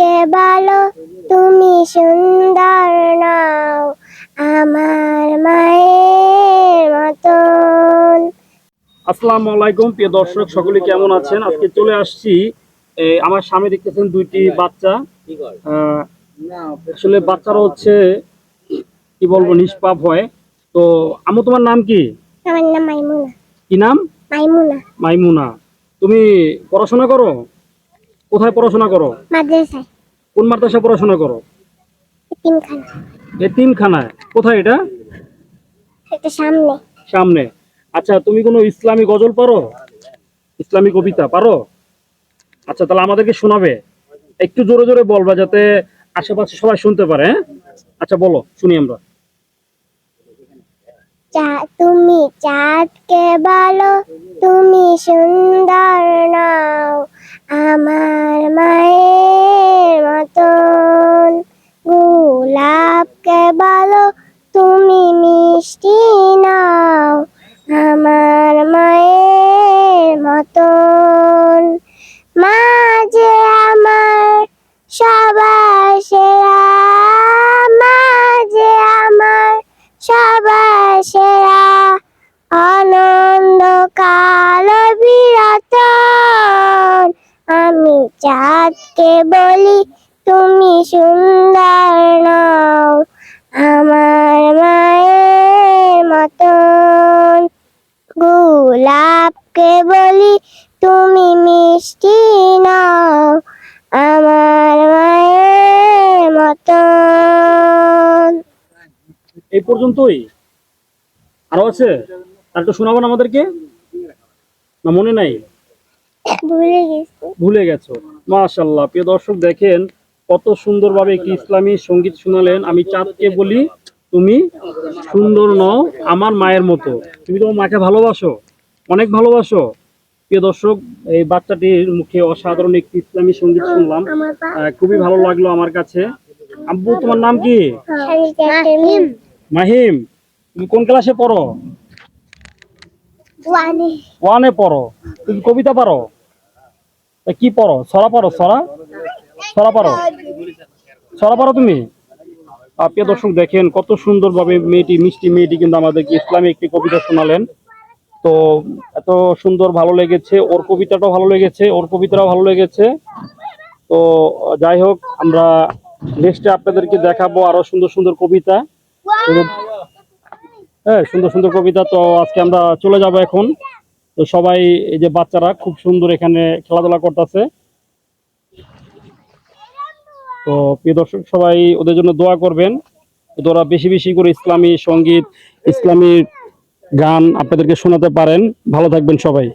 চাঁদকে বলো তুমি সুন্দর নাও আমার মায়ের মতন। আসসালামু আলাইকুম প্রিয় দর্শক সকলে কেমন আছেন? আজকে চলে আসছি আমার সামনে দেখতেছেন দুইটি বাচ্চা। আসলে বাচ্চারা হচ্ছে কি বলব নিষ্পাপ হয়। তো আমু তোমার নাম কি? আমার নাম মাইমুনা। কি নাম? মাইমুনা। মাইমুনা। তুমি পড়াশোনা করো? কোথায় পড়াশোনা করো? মাদ্রাসায়। কোন মাদ্রাসায় পড়াশোনা করো? তিনখানা এতিমখানায়। কোথায় এটা? একটা সামনে। সামনে। আচ্ছা তুমি কোনো ইসলামী গজল পারো? ইসলামী কবিতা পারো? আচ্ছা তাহলে আমাদেরকে শোনাবে। একটু জোরে জোরে বলবা যাতে আশেপাশে সবাই শুনতে পারে হ্যাঁ? আচ্ছা বলো শুনি আমরা। তুমি চাঁদকে বলো তুমি সুন্দর নাও। আমার মায়ের মতন গোলাপকে বলো? তুমি মিষ্টি নাও। আমার মায়ের মতন মা যে আমার সবার চাঁদকে বলি, তুমি সুন্দর নাও। আমার মায়ের মতন। গোলাপকে বলি, তুমি মিষ্টি নাও। আমার মায়ের মতন। এই পর্যন্তই। আরও আছে? আর একটু শোনাবো না আমাদেরকে? না, মনে নাই। ভুলে গেছো। মাশাল্লাহ প্রিয় দর্শক দেখেন কত সুন্দরভাবে একটি ইসলামী সংগীত শোনালেন। আমি চাঁদকে বলি তুমি সুন্দর নও আমার মায়ের মতো। তুমি তোমার মাকে ভালোবাসো অনেক ভালোবাসো। প্রিয় দর্শক এই বাচ্চাটির মুখে অসাধারণ একটি ইসলামী সংগীত শুনলাম। খুবই ভালো লাগল আমার কাছে। আব্বু তোমার নাম কি? মাহিম। তুমি কোন ক্লাসে পড়ো? ওয়ানে পড়ো। তুমি কবিতা পারো? তা কি পড়ো? সরা পারো সরা সরা পারো? সরা পারো তুমি? আপনি দর্শক দেখেন কত সুন্দরভাবে মেয়েটি মিষ্টি মেয়েটি কিন্তু আমাদেরকে ইসলামী একটি কবিতা শোনালেন। তো এত সুন্দর ভালো লেগেছে ওর কবিতাটাও ভালো লেগেছে ওর কবিতাটাও ভালো লেগেছে। তো যাই হোক আমরা নেক্সটে আপনাদেরকে দেখাবো আরও সুন্দর সুন্দর কবিতা। হ্যাঁ সুন্দর সুন্দর কবিতা। তো আজকে আমরা চলে যাব এখন। তো সবাই এই যে বাচ্চারা খুব সুন্দর এখানে খেলাধুলা করতেছে। তো প্রিয় দর্শক, সবাই ওদের জন্য দোয়া করবেন। ওরা বেশি বেশি করে ইসলামী সংগীত, ইসলামী গান আপনাদেরকে শোনাতে পারেন। ভালো থাকবেন সবাই।